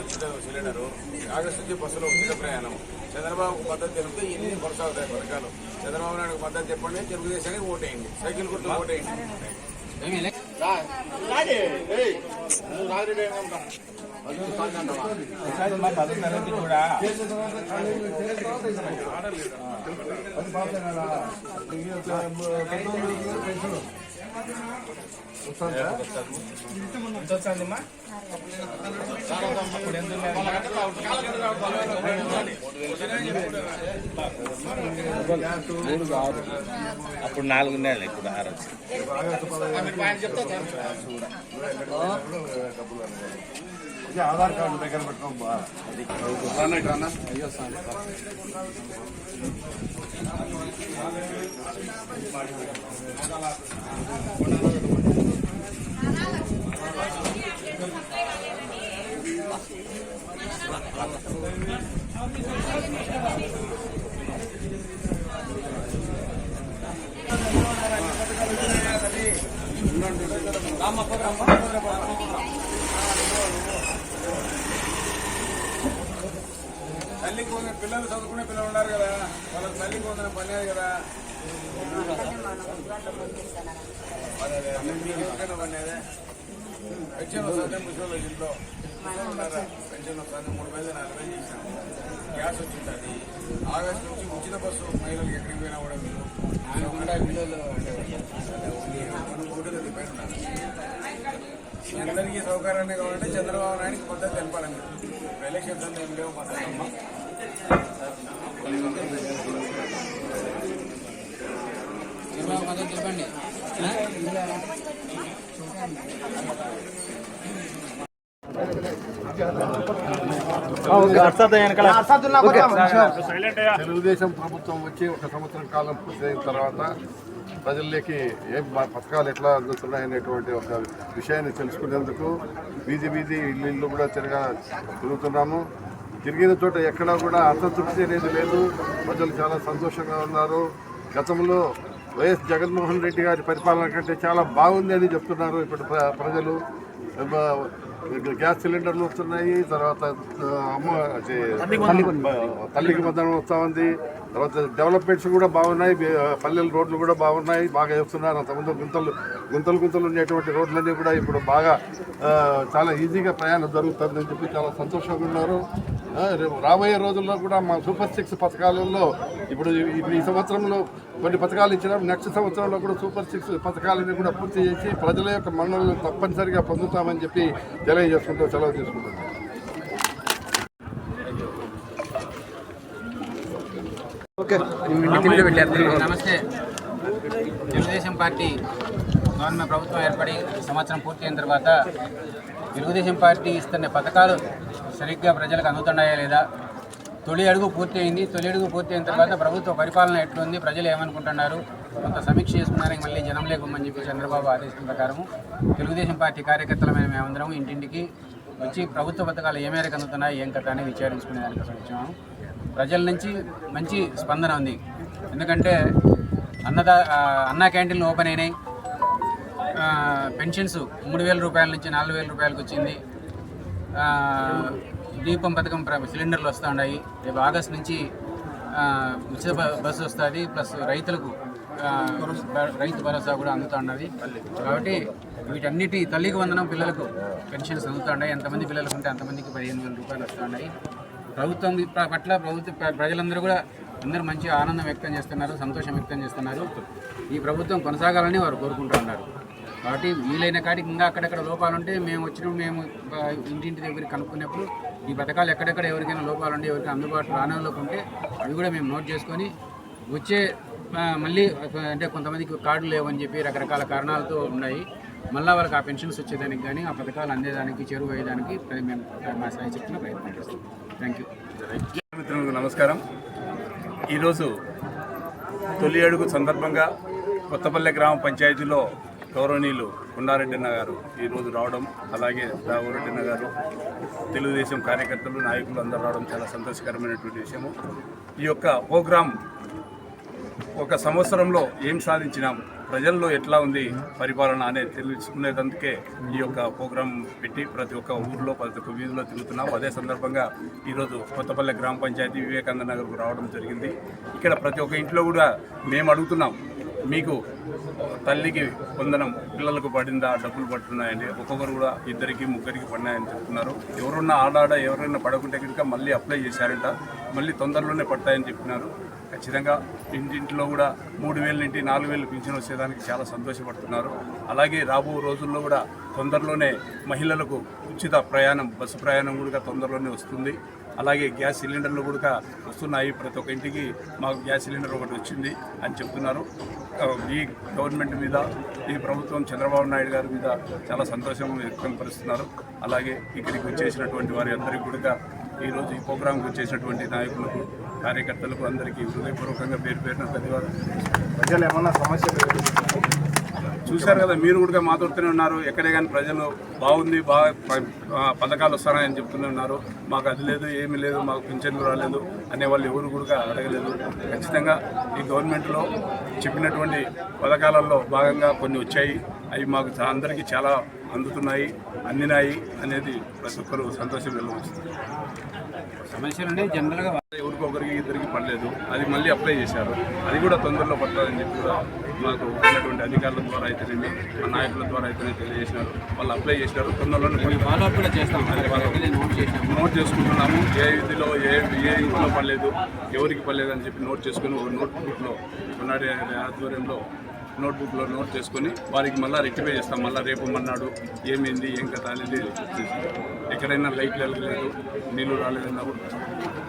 Gas cylinder. August నుంచి బస్సులో ఉచిత ప్రయాణం. చంద్రబాబు మద్దతు తెలిపితే ఇన్ని కొనసాగుతాయి పథకాలు. చంద్రబాబు నాయుడు మద్దతు చెప్పండి తెలుగుదేశానికి ఓటేయండి. సైకిల్ గుర్తు ఓటేయండి. అప్పుడు నాలుగు నెలలు ఇప్పుడు ఆరు. వచ్చి ఆధార్ కార్డు దగ్గర పెట్టుకోం తల్లికి వందన పిల్లలు చదువుకునే పిల్లలు ఉన్నారు కదా వాళ్ళకి తల్లికి వందన పనేది కదా అదే, అదే. పనేదే పెన్షన్ వస్తుంది ముసలి ఇంట్లో. ఉన్నారా? పెన్షన్ వస్తుంది మూడు వేలు నాలుగు వేలు చేసినాం గ్యాస్ వచ్చింది ఆగస్టు నుంచి ఉచిత బస్సు మహిళలకు ఎక్కడికి పోయినా కూడా మీరు ఒకటి పైన ఉన్నారు మీ అందరికీ సౌకర్యాన్ని కావాలంటే చంద్రబాబు నాయుడికి మద్దతు తెలపాలని ఇప్పుడు ఎలక్షన్స్ అంటే ఏం లేవు మద్దతు తెలుగుదేశం ప్రభుత్వం వచ్చి ఒక సంవత్సరం కాలం పూర్తయిన తర్వాత ప్రజల్లోకి ఏ పథకాలు ఎట్లా అందుతున్నాయనేటువంటి ఒక విషయాన్ని తెలుసుకునేందుకు వీధి వీధి ఇల్లు ఇల్లు కూడా తిరగా తిరుగుతున్నాము. తిరిగిన చోట ఎక్కడా కూడా అసంతృప్తి అనేది లేదు. ప్రజలు చాలా సంతోషంగా ఉన్నారు. గతంలో వైఎస్ జగన్మోహన్ రెడ్డి గారి పరిపాలన కంటే చాలా బాగుంది అని చెప్తున్నారు ఇప్పుడు ప్ర- ప్రజలు. గ్యాస్ సిలిండర్లు వస్తున్నాయి తర్వాత అమ్మ తల్లికి మద్దనం వస్తూ ఉంది. తర్వాత డెవలప్మెంట్స్ కూడా బాగున్నాయి పల్లెల రోడ్లు కూడా బాగున్నాయి బాగా వేస్తున్నారు అంతకుముందు గుంతలు గుంతలు గుంతలు ఉండేటువంటి రోడ్లన్నీ కూడా ఇప్పుడు బాగా చాలా ఈజీగా ప్రయాణం జరుగుతుందని చెప్పి చాలా సంతోషంగా ఉన్నారు. రాబోయే రోజుల్లో కూడా మా సూపర్ సిక్స్ పథకాలలో ఇప్పుడు ఈ- ఇప్పుడు ఈ సంవత్సరంలో కొన్ని పథకాలు ఇచ్చినాం నెక్స్ట్ సంవత్సరంలో కూడా సూపర్ సిక్స్ పథకాలని కూడా పూర్తి చేసి ప్రజల యొక్క మన్నలను తప్పనిసరిగా పొందుతామని చెప్పి తెలియజేసుకుంటూ సెలవు తీసుకుంటున్నాం. నమస్తే. తెలుగుదేశం పార్టీ గవర్నమెంట్ ప్రభుత్వం ఏర్పడి సంవత్సరం పూర్తయిన తర్వాత తెలుగుదేశం పార్టీ ఇస్తున్న పథకాలు సరిగ్గా ప్రజలకు అందుతున్నాయా లేదా? తొలి అడుగు పూర్తి అయింది తొలి అడుగు పూర్తి అయిన తర్వాత ప్రభుత్వ పరిపాలన ఎట్లుంది? ప్రజలు ఏమనుకుంటున్నారు? కొంత సమీక్ష చేసుకున్నారని మళ్ళీ జనం లేకమని చెప్పి చంద్రబాబు ఆదేశం ప్రకారము తెలుగుదేశం పార్టీ కార్యకర్తలమైన మేమందరం ఇంటింటికి వచ్చి ప్రభుత్వ పథకాలు ఏ మేరకు అందుతున్నాయి ఏం కథ అని విచారించుకునే దానికోసం వచ్చాము. ప్రజల నుంచి మంచి స్పందన ఉంది. ఎందుకంటే అన్నదా అన్న అన్నా క్యాంటీన్లు ఓపెన్ అయినాయి. పెన్షన్స్ మూడు వేల రూపాయల నుంచి నాలుగు వేల రూపాయలకు వచ్చింది. దీపం పథకం ప్ర- సిలిండర్లు వస్తూ ఉన్నాయి. రేపు ఆగస్ట్ నుంచి ఉచిత బస్సు వస్తుంది. ప్లస్ రైతులకు రైతు భరోసా కూడా అందుతూ ఉన్నది. కాబట్టి వీటన్నిటి తల్లికి వందనం పిల్లలకు పెన్షన్స్ అందుతూ ఉన్నాయి. ఎంతమంది పిల్లలకు ఉంటే అంతమందికి పదిహేను వేల రూపాయలు వస్తూ ఉన్నాయి. ప్రభుత్వం పట్ల ప్రభుత్వ ప్రజలందరూ కూడా అందరూ మంచి ఆనందం వ్యక్తం చేస్తున్నారు సంతోషం వ్యక్తం చేస్తున్నారు. ఈ ప్రభుత్వం కొనసాగాలని వారు కోరుకుంటున్నారు కాబట్టి వీలైన కాడికి ఇంకా అక్కడక్కడ లోపాలు ఉంటే మేము వచ్చినప్పుడు మేము ఇంటింటి దగ్గర కనుక్కున్నప్పుడు ఈ పథకాలు ఎక్కడెక్కడ ఎవరికైనా లోపాలు ఉంటే ఎవరికైనా అందుబాటులో రానంలోకి ఉంటే అవి కూడా మేము నోట్ చేసుకొని వచ్చే మళ్ళీ అంటే కొంతమందికి కార్డు లేవని చెప్పి రకరకాల కారణాలతో ఉన్నాయి. మళ్ళీ వాళ్ళకి ఆ పెన్షన్స్ వచ్చేదానికి కానీ ఆ పథకాలు అందేదానికి చేరువయ్యేదానికి ప్ర- మేము మా సాయి చెప్పిన ప్రయత్నం చేస్తాం. థ్యాంక్ యూ మిత్రులకు నమస్కారం. ఈరోజు తొలి అడుగు సందర్భంగా కొత్తపల్లె గ్రామ పంచాయతీలో గౌరవనీయులు కొండారెడ్డి అన్న గారు ఈరోజు రావడం అలాగే రాఘవరెడ్డి అన్న గారు తెలుగుదేశం కార్యకర్తలు నాయకులు అందరూ రావడం చాలా సంతోషకరమైనటువంటి విషయము. ఈ యొక్క ప్రోగ్రాం ఒక సంవత్సరంలో ఏం సాధించినాం ప్రజల్లో ఎట్లా ఉంది పరిపాలన అనేది తెలుసుకునేందుకే ఈ యొక్క ప్రోగ్రాం పెట్టి ప్రతి ఒక్క ఊర్లో ప్రతి ఒక్క వీధిలో తిరుగుతున్నాం. అదే సందర్భంగా ఈరోజు కొత్తపల్లె గ్రామ పంచాయతీ వివేకానంద నగర్కు రావడం జరిగింది. ఇక్కడ ప్రతి ఒక్క ఇంట్లో కూడా మేము అడుగుతున్నాం మీకు తల్లికి పొందడం పిల్లలకు పడిందా డబ్బులు పడుతున్నాయండి ఒక్కొక్కరు కూడా ఇద్దరికి ముగ్గురికి పడినాయని చెప్తున్నారు. ఎవరున్నా ఆడాడ ఎవరైనా పడకుంటే కనుక మళ్ళీ అప్లై చేశారంట. మళ్ళీ తొందరలోనే పడతాయని చెప్పినారు. ఖచ్చితంగా ఇంటింట్లో కూడా మూడు వేల నుండి నాలుగు వేలు పింఛన్ వచ్చేదానికి చాలా సంతోషపడుతున్నారు. అలాగే రాబో రోజుల్లో కూడా తొందరలోనే మహిళలకు ఉచిత ప్రయాణం బస్సు ప్రయాణం కూడా తొందరలోనే వస్తుంది. అలాగే గ్యాస్ సిలిండర్లు కూడా వస్తున్నాయి. ప్రతి ఒక్క ఇంటికి మాకు గ్యాస్ సిలిండర్ ఒకటి వచ్చింది అని చెప్తున్నారు. ఈ గవర్నమెంట్ మీద ఈ ప్రభుత్వం చంద్రబాబు నాయుడు గారి మీద చాలా సంతోషం వ్యక్తం పరుస్తున్నారు. అలాగే ఇక్కడికి వచ్చేసినటువంటి వారి అందరికీ కూడా ఈరోజు ఈ ప్రోగ్రాంకి వచ్చేసినటువంటి నాయకులకు కార్యకర్తలకు అందరికీ హృదయపూర్వకంగా పేరు పేరున ధన్యవాదాలు. ప్రజలు ఏమన్నా సమస్యలు చూశారు కదా మీరు కూడా మాట్లాడుతూనే ఉన్నారు. ఎక్కడే కానీ ప్రజలు బాగుంది బాగా పథకాలు వస్తానని చెప్తూనే ఉన్నారు. మాకు అది లేదు ఏమీ లేదు మాకు పింఛన్లు రాలేదు అనే వాళ్ళు ఎవరు కూడా అడగలేదు. ఖచ్చితంగా ఈ గవర్నమెంట్లో చెప్పినటువంటి పథకాలలో భాగంగా కొన్ని వచ్చాయి. అవి మాకు అందరికీ చాలా అందుతున్నాయి అందినాయి అనేది ప్రతి ఒక్కరు సంతోషం వెళ్ళవచ్చు సమస్యలు అంటే జనరల్గా ఎవరికొకరికి ఇద్దరికి పడలేదు. అది మళ్ళీ అప్లై చేశారు. అది కూడా తొందరలో పడుతుందని చెప్పి కూడా మాకు ఉన్నటువంటి అధికారుల ద్వారా అయితేనేమి మా నాయకుల ద్వారా అయితేనే తెలియజేసినారు. వాళ్ళు అప్లై చేసినారు. తొందరలోనే పడుతుంది. ఫాలో అప్ కూడా చేస్తాం. నోట్ చేసుకుంటున్నాము. ఏ విధిలో ఏ ఏ ఇంట్లో పడలేదు ఎవరికి పడలేదు అని చెప్పి నోట్ చేసుకుని ఒక నోట్ బుక్లో ఆధ్వర్యంలో నోట్బుక్లో నోట్ చేసుకొని వారికి మళ్ళీ రెక్టిఫై చేస్తాం. మళ్ళీ రేపు మన్నాడు ఏమైంది ఏం కథ అనేది ఎక్కడైనా లైట్ వెళ్ళలేదు నీళ్ళు రాలేదన్నప్పుడు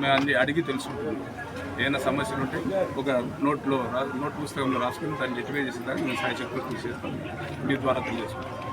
మేము అన్ని అడిగి తెలుసుకుంటాం ఏమైనా సమస్యలు ఉంటే ఒక నోట్లో రా నోట్ పుస్తకంలో రాసుకుని దాన్ని రెక్టిఫై చేసేదానికి మేము సాయ చక్రం తీసేస్తాం. మీ ద్వారా తెలియజేసుకుంటాం.